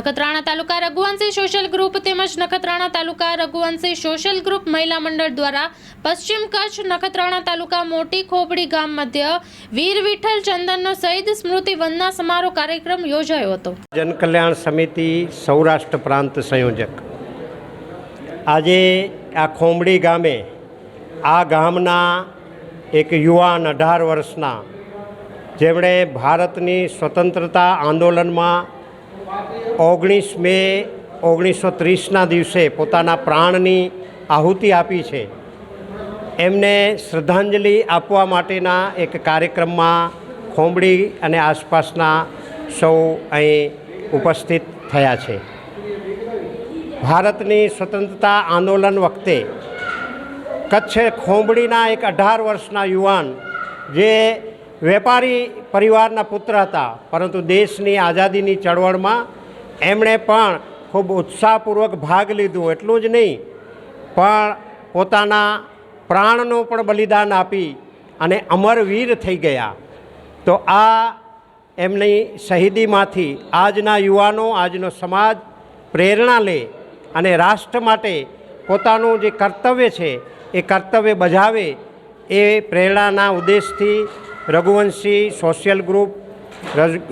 Nakhatrana taluka Raghuvanshi social group તેમજ Nakhatrana taluka Raghuvanshi social group મહિલા મંડળ દ્વારા પશ્ચિમ કચ્છ નખત્રાણા તાલુકા મોટી ખોપડી ગામ મધ્ય વીર વિઠ્ઠલ ચંદનનો શહીદ સ્મૃતિ વંદના સમારોહ કાર્યક્રમ યોજાયો હતો. જનકલ્યાણ સમિતિ સૌરાષ્ટ્ર પ્રાંત સંયોજક. આજે આ ખોમડી ગામે આ ગામના એક યુવાન અઢાર વર્ષના જેમણે ભારતની સ્વતંત્રતા આંદોલનમાં ઓગણીસ મે ઓગણીસો ત્રીસના દિવસે પોતાના પ્રાણની આહુતિ આપી છે. એમને શ્રદ્ધાંજલિ આપવા માટેના એક કાર્યક્રમમાં ખોંબડી અને આસપાસના સૌ અહીં ઉપસ્થિત થયા છે. ભારતની સ્વતંત્રતા આંદોલન વખતે કચ્છ ખોંબડીના એક અઢાર વર્ષના યુવાન જે વેપારી પરિવારના પુત્ર હતા, પરંતુ દેશની આઝાદીની ચળવળમાં એમણે પણ ખૂબ ઉત્સાહપૂર્વક ભાગ લીધું, એટલું જ નહીં, પણ પોતાના પ્રાણનું પણ બલિદાન આપી અને અમરવીર થઈ ગયા. તો આ એમની શહીદીમાંથી આજના યુવાનો, આજનો સમાજ પ્રેરણા લે અને રાષ્ટ્ર માટે પોતાનું જે કર્તવ્ય છે, એ કર્તવ્ય બજાવે એ પ્રેરણાના ઉદ્દેશથી રઘુવંશી સોશિયલ ગ્રુપ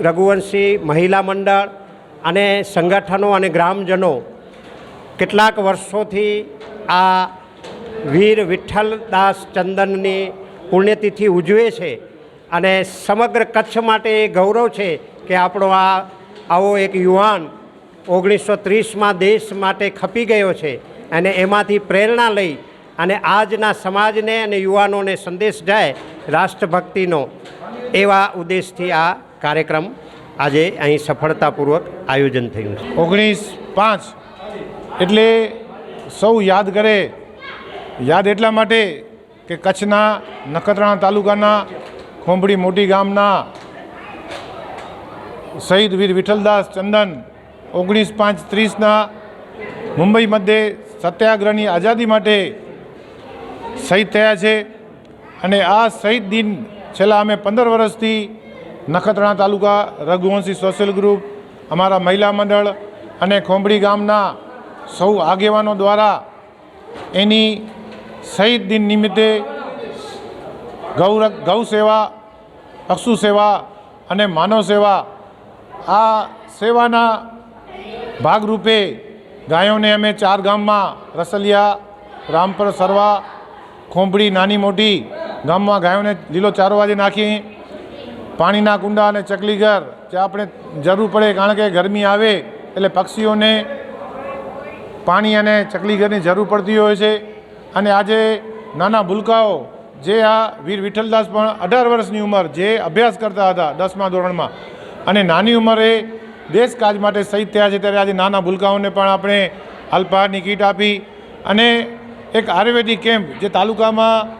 રઘુવંશી મહિલા મંડળ અને સંગઠનો અને ગ્રામજનો કેટલાક વર્ષોથી આ વીર વિઠ્ઠલદાસ ચંદનની પુણ્યતિથિ ઉજવે છે અને સમગ્ર કચ્છ માટે એ ગૌરવ છે કે આપણો આ આવો એક યુવાન ઓગણીસો ત્રીસમાં દેશ માટે ખપી ગયો છે અને એમાંથી પ્રેરણા લઈ અને આજના સમાજને અને યુવાનોને સંદેશ જાય રાષ્ટ્રભક્તિનો એવા ઉદ્દેશથી આ કાર્યક્રમ આજે અહીં સફળતાપૂર્વક આયોજન થયું છે. ઓગણીસ પાંચ. એટલે સૌ યાદ કરે. યાદ એટલા માટે કે કચ્છના નખત્રાણા તાલુકાના ખોંભડી મોટી ગામના શહીદ વીર વિઠ્ઠલદાસ ચંદન ઓગણીસ પાંચ ત્રીસના મુંબઈ મધ્યે સત્યાગ્રહની આઝાદી માટે શહીદ થયા છે. અને આ શહીદ દિન છેલ્લા અમે પંદર વર્ષથી નખત્રાણા તાલુકા રઘુવંશી સોશિયલ ગ્રુપ અમારા મહિલા મંડળ અને ખોંભડી ગામના સૌ આગેવાનો દ્વારા એની શહીદ દિન નિમિત્તે ગૌ ગૌ સેવા પશુ સેવા અને માનવ સેવા આ સેવાના ભાગરૂપે ગાયોને અમે ચાર ગામમાં રસલિયા, રામપર સરવા ખોંભડી નાની મોટી ગામમાં ગાયોને લીલો ચારો વાજે નાખી પાણીના કુંડા અને ચકલીઘર જે આપણે જરૂર પડે કારણ કે ગરમી આવે, એટલે પક્ષીઓને પાણી અને ચકલી ઘરની જરૂર પડતી હોય છે. અને આજે નાના ભૂલકાઓ, જે આ વીર વિઠ્ઠલદાસ પણ અઢાર વર્ષની ઉંમર, જે અભ્યાસ કરતા હતા દસમા ધોરણમાં. અને નાની ઉંમરે દેશ કાજ માટે શહીદ થયા છે, ત્યારે આજે નાના ભૂલકાઓને પણ આપણે અલ્પાહારની કીટ આપી. અને એક આયુર્વેદિક કેમ્પ, જે તાલુકામાં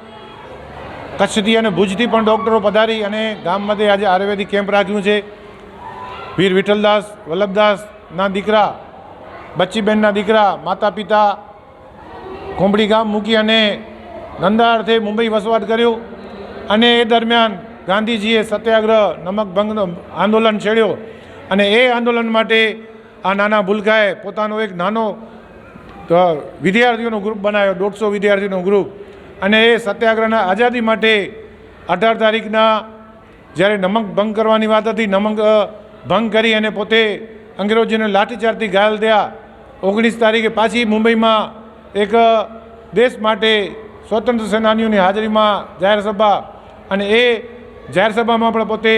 કચ્છથી અને ભુજથી પણ ડૉક્ટરો પધારી અને ગામમાંથી આજે આયુર્વેદિક કેમ્પ રાખ્યું છે. વીર વિઠ્ઠલદાસ વલ્લભદાસના દીકરા, બચ્ચીબેનના દીકરા માતા પિતા કોંબડી ગામ મૂકી અને નંદા અર્થે મુંબઈ વસવાટ કર્યો અને એ દરમિયાન ગાંધીજીએ સત્યાગ્રહ નમક ભંગનો આંદોલન છેડ્યો અને એ આંદોલન માટે આ નાના ભૂલકાએ પોતાનો એક નાનો વિદ્યાર્થીઓનો ગ્રુપ બનાવ્યો, દોઢસો વિદ્યાર્થીનો ગ્રુપ અને એ સત્યાગ્રહના આઝાદી માટે અઢાર તારીખના જ્યારે નમક ભંગ કરવાની વાત હતી, નમક ભંગ કરી અને પોતે અંગ્રેજોને લાઠીચાર્જથી ઘાયલ થયા. ઓગણીસ તારીખે પાછી મુંબઈમાં એક દેશ માટે સ્વતંત્ર સેનાનીઓની હાજરીમાં જાહેર સભા અને એ જાહેર સભામાં પણ પોતે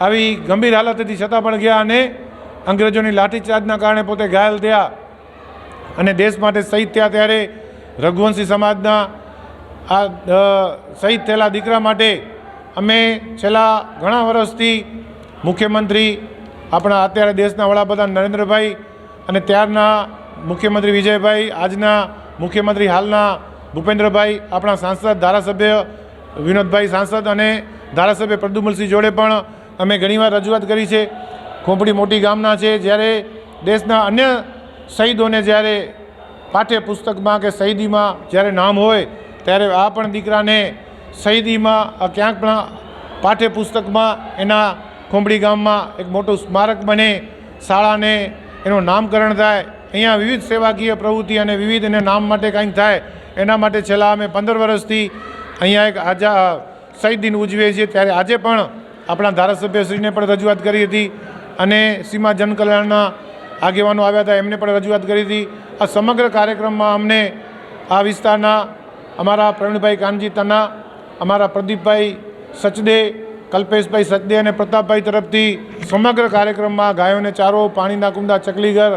આવી ગંભીર હાલત હતી છતાં પણ ગયા અને અંગ્રેજોની લાઠીચાર્જના કારણે પોતે ઘાયલ થયા. અને દેશ માટે શહીદ થયા ત્યારે રઘુવંશી સમાજના આ શહીદ થયેલા દીકરા માટે અમે છેલ્લા ઘણા વર્ષથી મુખ્યમંત્રી આપણા અત્યારે દેશના વડાપ્રધાન નરેન્દ્રભાઈ અને ત્યારના મુખ્યમંત્રી વિજયભાઈ, આજના મુખ્યમંત્રી હાલના ભૂપેન્દ્રભાઈ, આપણા સાંસદ, ધારાસભ્ય વિનોદભાઈ સાંસદ અને ધારાસભ્ય પ્રદ્યુમલસિંહ જોડે પણ અમે ઘણીવાર રજૂઆત કરી છે. ખોપડી મોટી ગામના છે. જ્યારે દેશના અન્ય શહીદોને જ્યારે પાઠ્યપુસ્તકમાં કે શહીદીમાં જ્યારે નામ હોય ત્યારે આ પણ દીકરાને શહીદીમાં ક્યાંક પણ પાઠ્યપુસ્તકમાં એના ખોંબડી ગામમાં એક મોટું સ્મારક બને, શાળાને એનું નામકરણ થાય, અહીંયા વિવિધ સેવાકીય પ્રવૃત્તિ અને વિવિધ એને નામ માટે કંઈક થાય, એના માટે છેલ્લા અમે પંદર વર્ષથી અહીંયા એક આજા શહીદ દિન ઉજવીએ છીએ. ત્યારે આજે પણ આપણા ધારાસભ્યશ્રીને પણ રજૂઆત કરી હતી અને સીમા જનકલ્યાણના આગેવાનો આવ્યા હતા, એમને પણ રજૂઆત કરી હતી. આ સમગ્ર કાર્યક્રમમાં અમને આ વિસ્તારના અમારા પ્રવીણભાઈ કાનજી તના અમારા પ્રદીપભાઈ સચદે, કલ્પેશભાઈ સચદે અને પ્રતાપભાઈ તરફથી સમગ્ર કાર્યક્રમમાં ગાયોને ચારો પાણીના કુંડા ચકલીઘર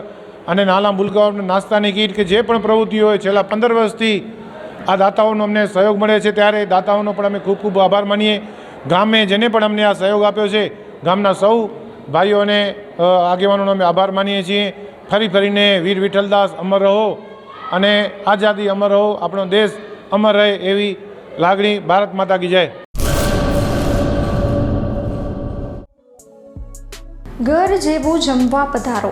અને નાલા મુલકાઓને નાસ્તાની કીટ કે જે પણ પ્રવૃત્તિઓ હોય છેલ્લા પંદર વર્ષથી આ દાતાઓનો અમને સહયોગ મળે છે. ત્યારે દાતાઓનો પણ અમે ખૂબ ખૂબ આભાર માનીએ. ગામે જેને પણ અમને આ સહયોગ આપ્યો છે, ગામના સૌ ભાઈઓ અને આગેવાનોનો અમે આભાર માનીએ છીએ. ફરી ફરીને વીર વિઠ્ઠલદાસ અમર રહો અને આઝાદી અમર રહો. આપણો દેશ અમર રહે એવી લાગણી ભારત માતા કી જય. ઘર જેવું જમવા પધારો.